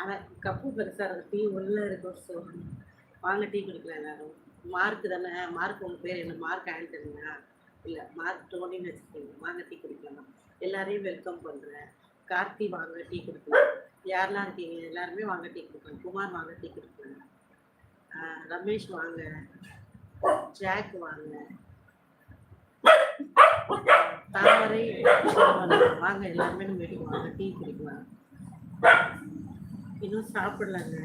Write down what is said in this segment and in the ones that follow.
ஆனால் கப்பு பெருசாக இருக்கும் டீ உள்ளே இருக்கும் ஸோ வாங்க டீ குடிக்கலாம் எல்லாரும். மார்க் தானே? மார்க் உங்கள் பேர் என்ன? மார்க் ஆண்டனியா இல்லை மார்க் டோனின்னு வச்சுக்கோங்க. வாங்க டீ குடிக்கலாம். எல்லாரையும் வெல்கம் பண்ணுறேன் கார்த்தி வாங்க டீ குடிக்கலாம். யாரெல்லாம் இருக்கீங்க? எல்லாருமே வாங்க டீ குடிக்கலாம். குமார் வாங்க டீ குடிக்கலாம். ரமேஷ் வாங்க. ஜாக் வாங்க. தாமரை வாங்க எல்லாருமே நம்ம வீட்டுக்கு வாங்க டீ குடிக்கலாம். இன்னும் சாப்பிடலங்க.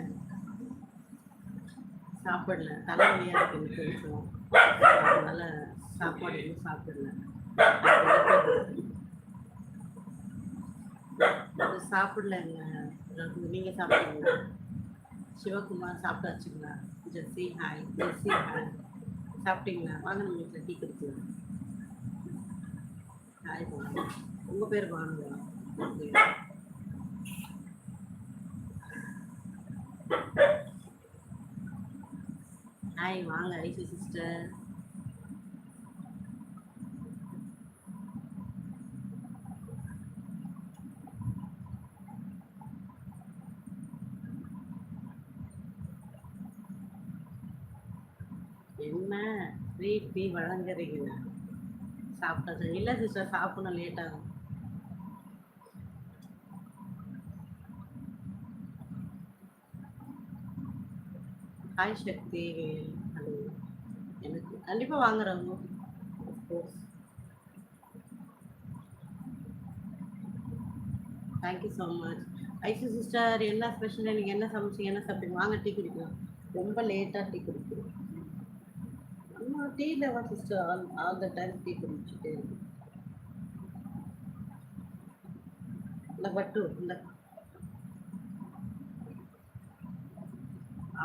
சாப்பிடல. தலைவலியா இருக்கு எனக்கு கொஞ்சம். அதனால சாப்பாடு இன்னும் சாப்பிடல. சாப்பிடலங்க. ரகு நீங்க சாப்பிட்டீங்களா? Sivakumar சாப்பிட்டாச்சுங்களா? Jessie hi. Jessie hi. சாப்பிட்டீங்களா? வாங்க நம்ம வீட்டில் டீ குடிக்கலாம். ஹாய் பானு உங்கள் பேர் பானுங்களா ஹாய் வாங்க ஐசி சிஸ்டர் என்ன? ஃப்ரீ டீ வழங்குறீங்களா சாப்பிட்டது. இல்லை சிஸ்டர் சாப்பிடணும் லேட் ஆகும். ஹாய் சக்தி ஹலோ எனக்கு கண்டிப்பாக வாங்குறாங்க. Thank you so much I see sister என்ன ஸ்பெஷல் நீங்கள் என்ன சமைச்சீங்க என்ன சாப்பிட்டீங்க? வாங்க டீ குடிக்கலாம். ரொம்ப லேட்டாக டீ குடிக்கிறோம். நம்ம tea eleven sister all all the time tea குடிச்சுட்டு இந்த பட்டு இந்த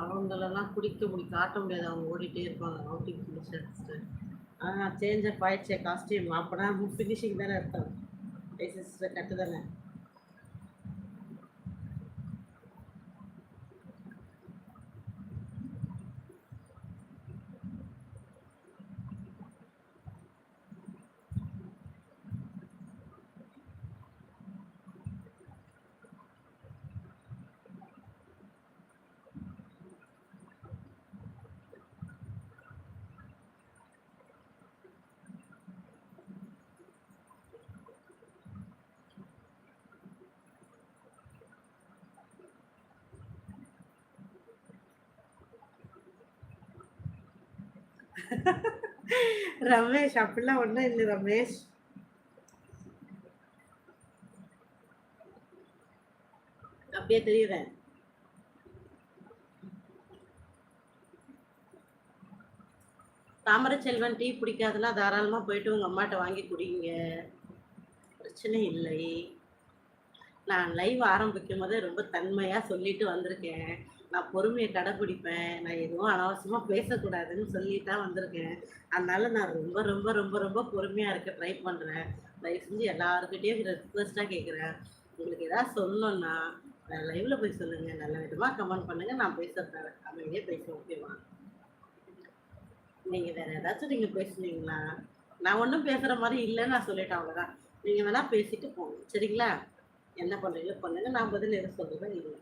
அவங்களெல்லாம் குடிக்க முடி காட்ட முடியாது. அவங்க ஓடிட்டே இருப்பாங்க. அவுட்டிங் ஃபினிஷர் சிஸ்டர் ஆ சேஞ்ச் ஆயிடுச்சே ஆயிடுச்சு காஸ்டியூம் அப்போனா ஃபினிஷிங் தானே அர்த்தம். சிஸ்டர் கட்டு தானே ரமேஷ் அப்படிலாம் ஒன்றும் இல்லை ரமேஷ். அப்படியே தெரியுறேன். தாமரை செல்வன் டீ பிடிக்காதுன்னா தாராளமாக போயிட்டு உங்கள் அம்மாட்ட வாங்கி குடிங்க. பிரச்சனை இல்லை. நான் லைவ் ஆரம்பிக்கும் போதே ரொம்ப தன்மையாக சொல்லிட்டு வந்திருக்கேன். நான் பொறுமையை கடைப்பிடிப்பேன் நான் எதுவும் அனாவசியமாக பேசக்கூடாதுன்னு சொல்லிட்டு தான் வந்திருக்கேன். அதனால நான் ரொம்ப ரொம்ப ரொம்ப ரொம்ப பொறுமையாக இருக்க ட்ரை பண்ணுறேன் தயவு செஞ்சு எல்லாருக்கிட்டேயும் ரெக்வஸ்ட்டாக கேட்குறேன் உங்களுக்கு ஏதாவது சொல்லணும்னா லைவில் போய் சொல்லுங்கள் நல்ல விதமாக கமெண்ட் பண்ணுங்கள் நான் பேசுறேன். அமைதியாக பேசுவேன் ஓகேவா நீங்கள் வேறு ஏதாச்சும் நீங்கள் பேசுனீங்களா? நான் ஒன்றும் பேசுகிற மாதிரி இல்லைன்னு நான் சொல்லிட்டேன் அவ்வளோதான் நீங்கள் வேணால் பேசிட்டு போங்க. சரிங்களா? என்ன பண்ணுறீங்களோ பண்ணுங்க. நான் பதில் எதுவும் சொல்கிறதா இல்லை.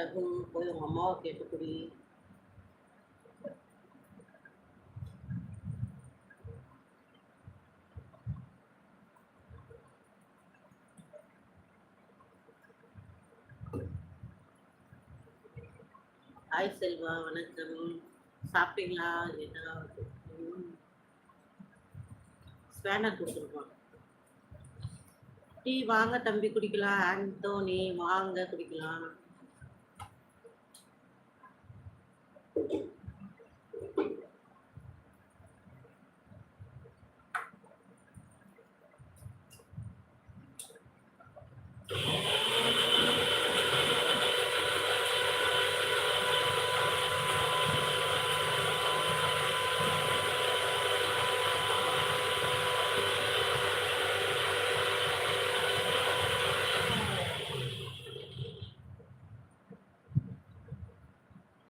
ரகு போய் உங்கள் அம்மாவை கேட்டுக்குடி. ஹாய் செல்வா வணக்கம். சாப்பிட்டீங்களா? என்ன? ஸ்பேனர் கொடுத்துருப்பான் டீ வாங்க தம்பி குடிக்கலாம். ஆண்டோனி வாங்க குடிக்கலாம்.